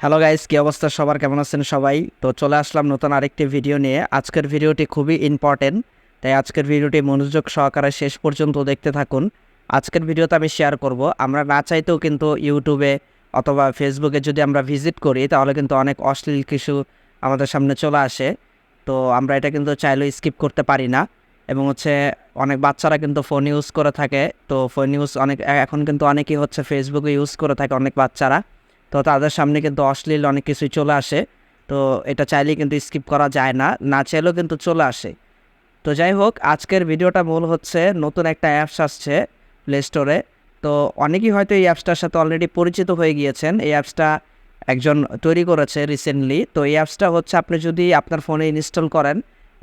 Hello guys কী অবস্থা? সবার কেমন আছেন সবাই? তো চলে আসলাম নতুন আরেকটি ভিডিও নিয়ে। আজকের ভিডিওটি খুবই ইম্পর্টেন্ট তাই আজকের ভিডিওটি মনোযোগ সহকারে শেষ পর্যন্ত দেখতে থাকুন। আজকের ভিডিওতে আমি শেয়ার করব। আমরা না চাইতেও কিন্তু ইউটিউবে অথবা ফেসবুকে যদি আমরা ভিজিট করি, তাহলে কিন্তু অনেক অশ্লীল কিছু আমাদের সামনে চলে আসে। তো আমরা এটা কিন্তু চাইলেও স্কিপ করতে পারি না। এবং হচ্ছে অনেক বাচ্চারা কিন্তু ফোন ইউজ করে থাকে। তো ফোন ইউজ অনেক, এখন কিন্তু অনেকেই হচ্ছে ফেসবুকে ইউজ করে থাকে অনেক বাচ্চারা। তো তাদের সামনে কিন্তু অশ্লীল অনেক কিছুই চলে আসে। তো এটা চাইলেই কিন্তু স্কিপ করা যায় না না চাইলেও কিন্তু চলে আসে। তো যাই হোক, আজকের ভিডিওটা মূল হচ্ছে নতুন একটা অ্যাপস আসছে প্লে স্টোরে তো অনেকেই হয়তো এই অ্যাপসটার সাথে অলরেডি পরিচিত হয়ে গিয়েছেন। এই অ্যাপসটা একজন তৈরি করেছে রিসেন্টলি তো এই অ্যাপসটা হচ্ছে আপনি যদি আপনার ফোনে ইনস্টল করেন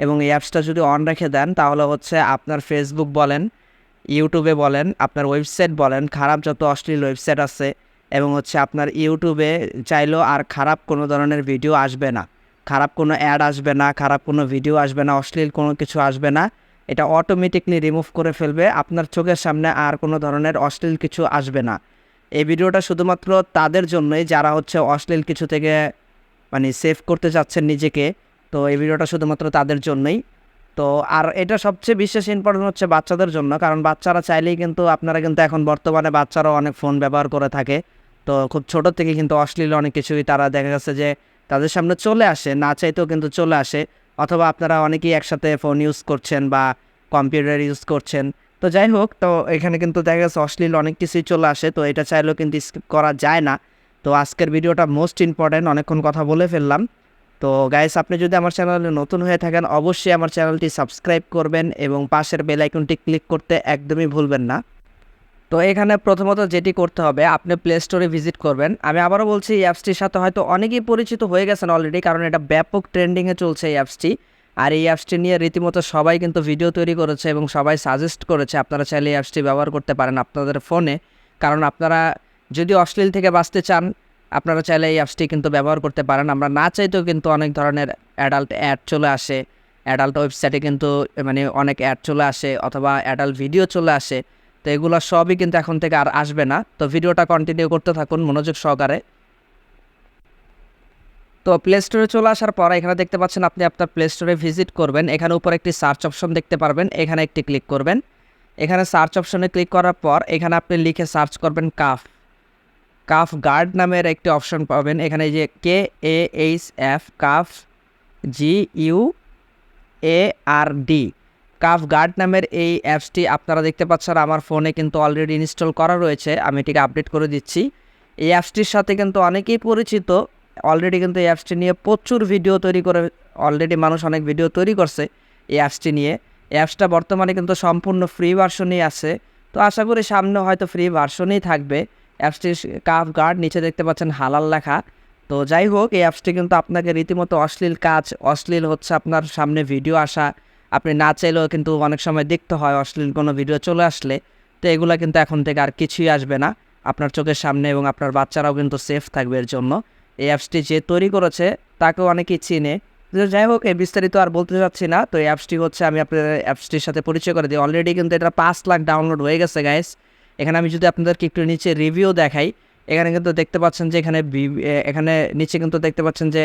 এবং এই অ্যাপসটা যদি অন রেখে দেন, তাহলে হচ্ছে আপনার ফেসবুক বলেন ইউটিউবে বলেন, আপনার ওয়েবসাইট বলেন, খারাপ যত অশ্লীল ওয়েবসাইট আছে এবং হচ্ছে আপনার ইউটিউবে চাইলেও আর খারাপ কোনো ধরনের ভিডিও আসবে না। খারাপ কোনো অ্যাড আসবে না, খারাপ কোনো ভিডিও আসবে না, অশ্লীল কোনো কিছু আসবে না। এটা অটোমেটিকলি রিমুভ করে ফেলবে, আপনার চোখের সামনে আর কোনো ধরনের অশ্লীল কিছু আসবে না। এই ভিডিওটা শুধুমাত্র তাদের জন্যই, যারা হচ্ছে অশ্লীল কিছু থেকে মানে সেভ করতে চাচ্ছেন নিজেকে, তো এই ভিডিওটা শুধুমাত্র তাদের জন্যই। তো আর এটা সবচেয়ে বিশেষ ইম্পর্টেন্ট হচ্ছে বাচ্চাদের জন্য, কারণ বাচ্চারা চাইলেই কিন্তু, আপনারা কিন্তু এখন বর্তমানে বাচ্চারাও অনেক ফোন ব্যবহার করে থাকে। তো খুব ছোট থেকে কিন্তু অশ্লীল অনেক কিছুই তারা দেখা গেছে যে তাদের সামনে চলে আসে, না চাইতেও কিন্তু চলে আসে। অথবা আপনারা অনেকেই একসাথে ফোন ইউজ করছেন বা কম্পিউটার ইউজ করছেন। তো যাই হোক, তো এখানে কিন্তু দেখা গেছে অশ্লীল অনেক কিছুই চলে আসে, তো এটা চাইলেও কিন্তু স্কিপ করা যায় না। তো আজকের ভিডিওটা মোস্ট ইম্পর্ট্যান্ট অনেকক্ষণ কথা বলে ফেললাম। তো গাইস আপনি যদি আমার চ্যানেলে নতুন হয়ে থাকেন, অবশ্যই আমার চ্যানেলটি সাবস্ক্রাইব করবেন এবং পাশের বেল আইকনটি ক্লিক করতে একদমই ভুলবেন না। তো এখানে প্রথমত যেটি করতে হবে, আপনি প্লে স্টোরে ভিজিট করবেন। আমি আবারও বলছি, এই অ্যাপসটির সাথে হয়তো অনেকেই পরিচিত হয়ে গেছেন অলরেডি কারণ এটা ব্যাপক ট্রেন্ডিংয়ে চলছে এই অ্যাপসটি আর এই অ্যাপসটি নিয়ে রীতিমতো সবাই কিন্তু ভিডিও তৈরি করেছে এবং সবাই সাজেস্ট করেছে, আপনারা চাইলে এই অ্যাপসটি ব্যবহার করতে পারেন আপনাদের ফোনে কারণ আপনারা যদি অশ্লীল থেকে বাঁচতে চান, আপনারা চাইলে এই অ্যাপসটি কিন্তু ব্যবহার করতে পারেন। আমরা না চাইতেও কিন্তু অনেক ধরনের অ্যাডাল্ট অ্যাড চলে আসে অ্যাডাল্ট ওয়েবসাইটে কিন্তু মানে অনেক অ্যাড চলে আসে, অথবা অ্যাডাল্ট ভিডিও চলে আসে। তো এগুলো সবই কিন্তু এখন থেকে আর আসবে না। তো ভিডিওটা কন্টিনিউ করতে থাকুন, মনোযোগ সহকারে। তো প্লে স্টোরে চলে আসার পর এখানে দেখতে পাচ্ছেন আপনি আপনার প্লে স্টোরে ভিজিট করবেন। এখানে উপর একটি সার্চ অপশন দেখতে পারবেন, এখানে একটি ক্লিক করবেন। এখানে সার্চ অপশনে ক্লিক করার পর এখানে আপনি লিখে সার্চ করবেন কাফ কাফ গার্ড নামের একটি অপশন পাবেন। এখানে যে K A H F cuff G U A R D cuff guard নামের এই অ্যাপসটি আপনারা দেখতে পাচ্ছেন, আমার ফোনে কিন্তু অলরেডি ইনস্টল করা রয়েছে। আমি এটিকে আপডেট করে দিচ্ছি। এই অ্যাপসটির সাথে কিন্তু অনেকেই পরিচিত। অলরেডি কিন্তু এই অ্যাপসটি নিয়ে প্রচুর ভিডিও তৈরি করে অলরেডি মানুষ অনেক ভিডিও তৈরি করছে এই অ্যাপসটি নিয়ে। এই অ্যাপসটা বর্তমানে কিন্তু সম্পূর্ণ ফ্রি ভার্সনই আছে। তো আশা করি সামনে হয়তো ফ্রি ভার্সনই থাকবে। অ্যাপসটির কাফ গার্ড, নিচে দেখতে পাচ্ছেন হালাল লেখা। তো যাই হোক, এই অ্যাপসটি কিন্তু আপনাকে রীতিমতো অশ্লীল কাজ, অশ্লীল হচ্ছে আপনার সামনে ভিডিও আসা। আপনি না চাইলেও কিন্তু অনেক সময় দেখতে হয় অশ্লীল কোনো ভিডিও চলে আসলে, তো এগুলো কিন্তু এখন থেকে আর কিছুই আসবে না। আপনার চোখের সামনে এবং আপনার বাচ্চারাও কিন্তু সেফ থাকবে এর জন্য। এই অ্যাপসটি যে তৈরি করেছে, তাকেও অনেকেই চিনে। যাই হোক, এই বিস্তারিত আর বলতে চাচ্ছি না, তো এই অ্যাপসটি হচ্ছে আমি আপনার অ্যাপসটির সাথে পরিচয় করে দিই। অলরেডি কিন্তু এটা পাঁচ লাখ ডাউনলোড হয়ে গেছে গাইস এখানে আমি যদি আপনাদেরকে একটু নিচে রিভিউ দেখাই, এখানে কিন্তু দেখতে পাচ্ছেন যে এখানে এখানে নিচে কিন্তু দেখতে পাচ্ছেন যে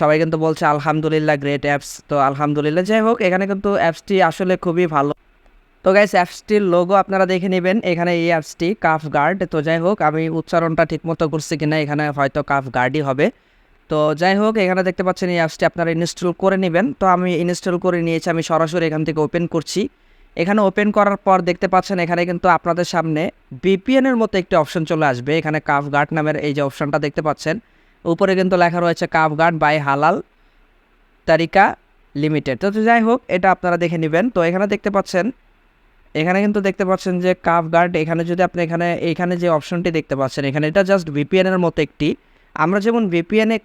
সবাই কিন্তু বলছে, আলহামদুলিল্লাহ গ্রেট অ্যাপস তো আলহামদুলিল্লাহ, যাই হোক, এখানে কিন্তু অ্যাপসটি আসলে খুবই ভালো। তো গাইস অ্যাপসটির লোগো আপনারা দেখে নেবেন। এখানে এই অ্যাপসটি কাফ গার্ড তো যাই হোক, আমি উচ্চারণটা ঠিকমতো করছি কিনা, এখানে হয়তো কাফ গার্ডই হবে। তো যাই হোক, এখানে দেখতে পাচ্ছেন এই অ্যাপসটি আপনারা ইনস্টল করে নেবেন। তো আমি ইনস্টল করে নিয়েছি, আমি সরাসরি এখান থেকে ওপেন করছি। এখানে ওপেন করার পর দেখতে পাচ্ছেন, এখানে কিন্তু আপনাদের সামনে বিপিএনের মতো একটি অপশন চলে আসবে। এখানে কাফ গার্ড নামের এই যে অপশনটা দেখতে পাচ্ছেন। উপরে কিন্তু লেখা রয়েছে কাফ গার্ড বাই হালাল তারিকা লিমিটেড। তো যাই হোক, এটা আপনারা দেখে নেবেন। তো এখানে দেখতে পাচ্ছেন, এখানে কিন্তু দেখতে পাচ্ছেন যে কাফ গার্ড এখানে যদি আপনি এখানে এখানে যে অপশনটি দেখতে পাচ্ছেন, এখানে এটা জাস্ট ভিপিএনের মতো একটি। আমরা যেমন ভিপিএনে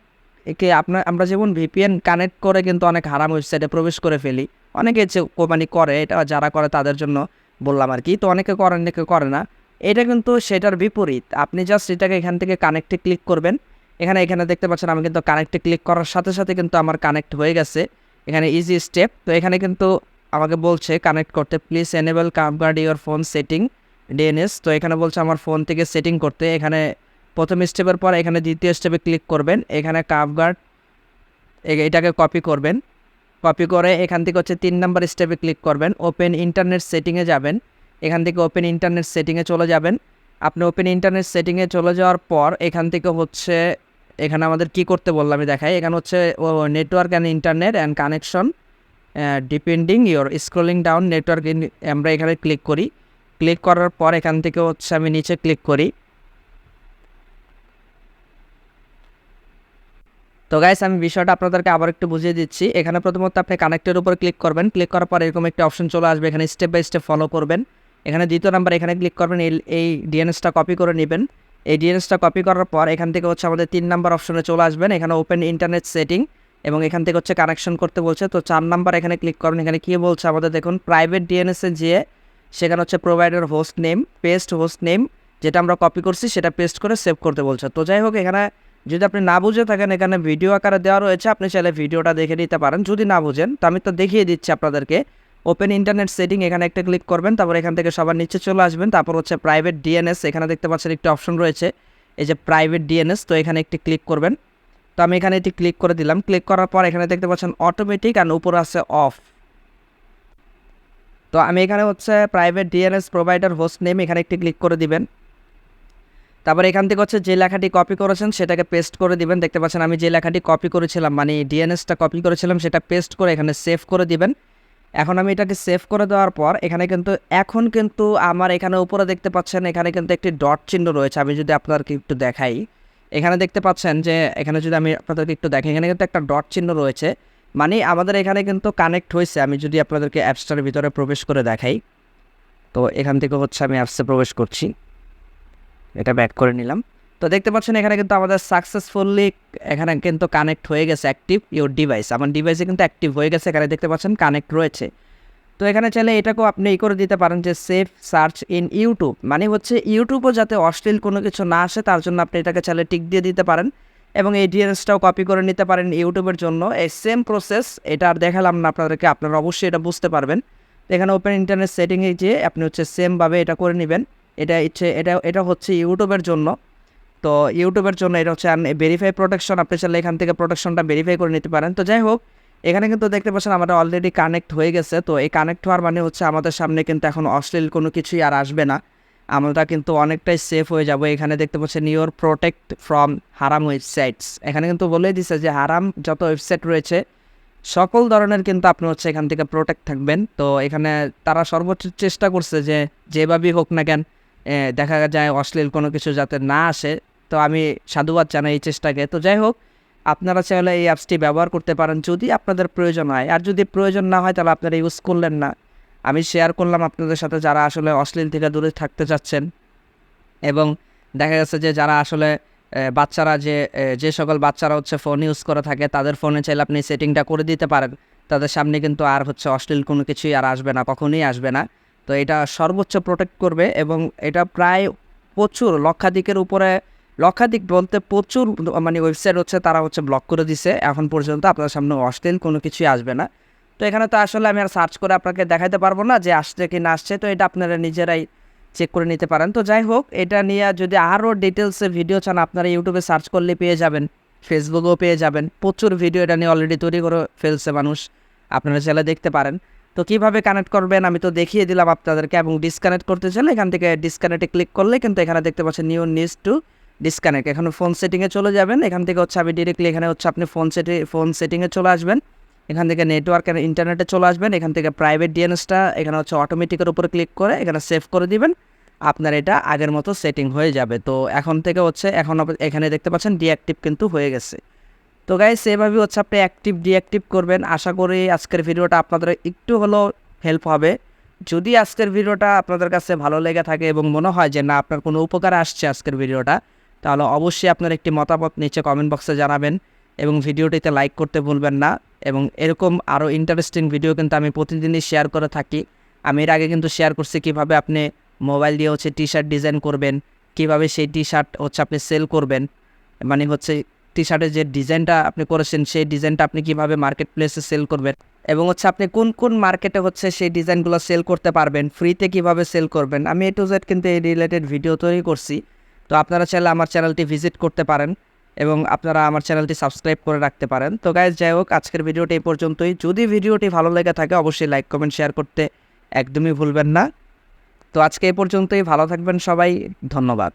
একে আপনার আমরা যেমন ভিপিএন কানেক্ট করে কিন্তু অনেক হারাম ওয়েবসাইটে প্রবেশ করে ফেলি। অনেকে যে মানে করে, এটা যারা করে তাদের জন্য বললাম আর কি। তো অনেকে করে অনেকে করে না। এটা কিন্তু সেটার বিপরীত। আপনি জাস্ট এটাকে এখান থেকে কানেক্টে ক্লিক করবেন। এখানে এখানে দেখতে পাচ্ছেন আমি কিন্তু কানেক্টে ক্লিক করার সাথে সাথে কিন্তু আমার কানেক্ট হয়ে গেছে। এখানে ইজি স্টেপ তো এখানে কিন্তু আমাকে বলছে কানেক্ট করতে প্লিজ এনেবল কামগার্ড ইউর ফোন সেটিং ডিএনএস তো এখানে বলছে আমার ফোন থেকে সেটিং করতে। এখানে প্রথম স্টেপের পর এখানে দ্বিতীয় স্টেপে ক্লিক করবেন। এখানে কাপ গার্ড এটাকে কপি করবেন। কপি করে এখান থেকে হচ্ছে তিন নাম্বার স্টেপে ক্লিক করবেন। ওপেন ইন্টারনেট সেটিংয়ে যাবেন। এখান থেকে ওপেন ইন্টারনেট সেটিংয়ে চলে যাবেন। আপনি ওপেন ইন্টারনেট সেটিংয়ে চলে যাওয়ার পর এখান থেকে হচ্ছে এখানে আমাদের কি করতে বললাম, আমি দেখাই। এখানে হচ্ছে network and internet and connection depending your scrolling down network আমরা এখানে ক্লিক করি। ক্লিক করার পর এখান থেকে হচ্ছে আমি নিচে ক্লিক করি। তো গাইস আমি বিষয়টা আপনাদেরকে আবার একটু বুঝিয়ে দিচ্ছি। এখানে প্রথমত আপনি কানেক্টের উপর ক্লিক করবেন। ক্লিক করার পর এরকম একটা অপশন চলে আসবে, এখানে স্টেপ বাই স্টেপ ফলো করবেন। এখানে দ্বিতীয় নাম্বার এখানে ক্লিক করবেন, এই ডিএনএসটা কপি করে নেবেন। এই ডিএনএসটা কপি করার পর এখান থেকে হচ্ছে আমাদের তিন নাম্বার অপশনে চলে আসবেন। এখানে ওপেন ইন্টারনেট সেটিং এবং এখান থেকে হচ্ছে কানেকশন করতে বলছে। তো চার নাম্বার এখানে ক্লিক করবেন এখানে কী বলছে আমাদের? দেখুন প্রাইভেট ডিএনএসে যেয়ে সেখানে হচ্ছে provider host name paste host name যেটা আমরা কপি করছি সেটা পেস্ট করে সেভ করতে বলছে। তো যাই হোক, এখানে যদি আপনি না বুঝে থাকেন, এখানে ভিডিও আকারে দেওয়া রয়েছে। আপনি চাইলে ভিডিওটা দেখে নিতে পারেন। যদি না বুঝেন, তো আমি তো দেখিয়ে দিচ্ছি আপনাদেরকে। ওপেন ইন্টারনেট সেটিং এখানে একটা ক্লিক করবেন, তারপর এখান থেকে সবার নিচে চলে আসবেন, তারপর হচ্ছে প্রাইভেট ডিএনএস এখানে দেখতে পাচ্ছেন একটি অপশন রয়েছে, এই যে প্রাইভেট ডিএনএস তো এখানে একটি ক্লিক করবেন। তো আমি এখানে এটি ক্লিক করে দিলাম ক্লিক করার পর এখানে দেখতে পাচ্ছেন অটোমেটিক আর উপর আছে অফ তো আমি এখানে হচ্ছে private DNS provider host name এখানে একটি ক্লিক করে দিবেন। তারপর এখান থেকে হচ্ছে যে লেখাটি কপি করেছেন, সেটাকে পেস্ট করে দিবেন। দেখতে পাচ্ছেন আমি যে লেখাটি কপি করেছিলাম মানে ডিএনএসটা কপি করেছিলাম, সেটা পেস্ট করে এখানে সেভ করে দিবেন। এখন আমি এটাকে সেভ করে দেওয়ার পর এখানে কিন্তু, এখন কিন্তু আমার এখানে উপরে দেখতে পাচ্ছেন, এখানে কিন্তু একটি ডট চিহ্ন রয়েছে। আমি যদি আপনাদেরকে একটু দেখাই, এখানে দেখতে পাচ্ছেন যে, এখানে যদি আমি আপনাদেরকে একটু দেখাই, এখানে কিন্তু একটা ডট চিহ্ন রয়েছে। মানে আমাদের এখানে কিন্তু কানেক্ট হয়েছে। আমি যদি আপনাদেরকে অ্যাপসটার ভিতরে প্রবেশ করে দেখাই, তো এখান থেকে হচ্ছে আমি অ্যাপসে প্রবেশ করছি। এটা ব্যাক করে নিলাম। তো দেখতে পাচ্ছেন এখানে কিন্তু আমাদের সাকসেসফুলি এখানে কিন্তু কানেক্ট হয়ে গেছে অ্যাক্টিভ ইউর ডিভাইস আমার ডিভাইসে কিন্তু অ্যাক্টিভ হয়ে গেছে, এখানে দেখতে পাচ্ছেন কানেক্ট রয়েছে। তো এখানে চাইলে এটাকেও আপনি এই করে দিতে পারেন যে সেফ সার্চ ইন ইউটিউব মানে হচ্ছে ইউটিউবও যাতে অশ্লীল কোনো কিছু না আসে, তার জন্য আপনি এটাকে চাইলে টিক দিয়ে দিতে পারেন এবং এই ডিএনএসটাও কপি করে নিতে পারেন ইউটিউবের জন্য। এই সেম প্রসেস এটা আর দেখালাম না আপনাদেরকে, আপনারা অবশ্যই এটা বুঝতে পারবেন। এখানে ওপেন ইন্টারনেট সেটিংয়ে যেয়ে আপনি হচ্ছে সেমভাবে এটা করে নেবেন। এটা ইচ্ছে, এটা এটা হচ্ছে ইউটিউবের জন্য। তো ইউটিউবের জন্য এটা হচ্ছে ভেরিফাই প্রোটেকশন আপনি চাইলে এখান থেকে প্রোটেকশনটা ভেরিফাই করে নিতে পারেন। তো যাই হোক, এখানে কিন্তু দেখতে পাচ্ছেন আমাদের অলরেডি কানেক্ট হয়ে গেছে। তো এই কানেক্ট হওয়ার মানে হচ্ছে আমাদের সামনে কিন্তু এখন অশ্লীল কোনো কিছুই আর আসবে না। আমরা কিন্তু অনেকটাই সেফ হয়ে যাব। এখানে দেখতে পাচ্ছেন ইওর প্রোটেক্ট ফ্রম হারাম ওয়েবসাইটস এখানে কিন্তু বলেই দিছে যে হারাম যত ওয়েবসাইট রয়েছে, সকল ধরনের কিন্তু আপনি হচ্ছে এখান থেকে প্রোটেক্ট থাকবেন। তো এখানে তারা সর্বোচ্চ চেষ্টা করছে যে যেভাবেই হোক না কেন দেখা যায় অশ্লীল কোনো কিছু যাতে না আসে। তো আমি সাধুবাদ জানাই এই চেষ্টাকে। তো যাই হোক আপনারা চাইলে এই অ্যাপসটি ব্যবহার করতে পারেন যদি আপনাদের প্রয়োজন হয়। আর যদি প্রয়োজন না হয়, তাহলে আপনারা ইউজ করলেন না। আমি শেয়ার করলাম আপনাদের সাথে যারা আসলে অশ্লীল থেকে দূরে থাকতে চাচ্ছেন। এবং দেখা গেছে যে যারা আসলে বাচ্চারা যে যে সকল বাচ্চারা হচ্ছে ফোন ইউজ করে থাকে, তাদের ফোনে চাইলে আপনি সেটিংটা করে দিতে পারেন। তাদের সামনে কিন্তু আর হচ্ছে অশ্লীল কোনো কিছুই আর আসবে না, কখনোই আসবে না। তো এটা সর্বোচ্চ প্রোটেক্ট করবে এবং এটা প্রায় প্রচুর লক্ষাধিকের উপরে লক্ষাধিক বলতে প্রচুর মানে ওয়েবসাইট হচ্ছে, তারা হচ্ছে ব্লক করে দিছে। এখন পর্যন্ত আপনার সামনে অশ্লীল কোনো কিছুই আসবে না। তো এখানে তো আসলে আমি আর সার্চ করে আপনাকে দেখাতে পারব না যে আসছে কি না আসছে। তো এটা আপনারা নিজেরাই চেক করে নিতে পারেন। তো যাই হোক, এটা নিয়ে যদি আরও ডিটেলসে ভিডিও চান, আপনারা ইউটিউবে সার্চ করলে পেয়ে যাবেন ফেসবুকেও পেয়ে যাবেন। প্রচুর ভিডিও এটা নিয়ে অলরেডি তৈরি করে ফেলছে মানুষ। আপনারা চাইলে দেখতে পারেন। তো কীভাবে কানেক্ট করবেন, আমি তো দেখিয়ে দিলাম আপনাদেরকে এবং ডিসকানেক্ট করতে চাইলে এখান থেকে ডিসকানেক্টে ক্লিক করলে কিন্তু এখানে দেখতে পাচ্ছেন নিউ নিউজ টু ডিসকানেক্ট এখানে ফোন সেটিংয়ে চলে যাবেন, এখান থেকে হচ্ছে আমি ডিরেক্টলি এখানে হচ্ছে আপনি ফোন সেটি ফোন সেটিংয়ে চলে আসবেন। এখান থেকে নেটওয়ার্ক আর ইন্টারনেটে চলে আসবেন, এখান থেকে প্রাইভেট ডিএনএসটা এখানে হচ্ছে অটোমেটিকের উপরে ক্লিক করে এখানে সেভ করে দিবেন। আপনার এটা আগের মতো সেটিং হয়ে যাবে। তো এখন থেকে হচ্ছে, এখন এখানে দেখতে পাচ্ছেন ডিঅ্যাক্টিভ কিন্তু হয়ে গেছে। তো গাইস এভাবে হচ্ছে আপনি অ্যাক্টিভ ডিঅ্যাক্টিভ করবেন। আশা করি আজকের ভিডিওটা আপনাদের একটু হলেও হেল্প হবে। যদি আজকের ভিডিওটা আপনাদের কাছে ভালো লেগে থাকে এবং মনে হয় যে না, আপনার কোনো উপকার আসছে আজকের ভিডিওটা তাহলে অবশ্যই আপনার একটি মতামত নিচে কমেন্ট বক্সে জানাবেন এবং ভিডিওটিতে লাইক করতে ভুলবেন না এবং এরকম আরও ইন্টারেস্টিং ভিডিও কিন্তু আমি প্রতিদিনই শেয়ার করে থাকি। আমি এর আগে কিন্তু শেয়ার করছি কীভাবে আপনি মোবাইল দিয়ে হচ্ছে টি শার্ট ডিজাইন করবেন, কীভাবে সেই টি শার্ট হচ্ছে আপনি সেল করবেন মানে হচ্ছে টি শার্টের যে ডিজাইনটা আপনি করেছেন, সেই ডিজাইনটা আপনি কীভাবে মার্কেট প্লেসে সেল করবেন এবং হচ্ছে আপনি কোন কোন মার্কেটে হচ্ছে সেই ডিজাইনগুলো সেল করতে পারবেন ফ্রিতে কীভাবে সেল করবেন। আমি এ টু জেড কিন্তু এই রিলেটেড ভিডিও তৈরি করছি। তো আপনারা চাইলে আমার চ্যানেলটি ভিজিট করতে পারেন এবং আপনারা আমার চ্যানেলটি সাবস্ক্রাইব করে রাখতে পারেন। তো গাইজ যাই হোক, আজকের ভিডিওটি এই পর্যন্তই। যদি ভিডিওটি ভালো লেগে থাকে, অবশ্যই লাইক কমেন্ট শেয়ার করতে একদমই ভুলবেন না। তো আজকে এই পর্যন্তই। ভালো থাকবেন সবাই। ধন্যবাদ।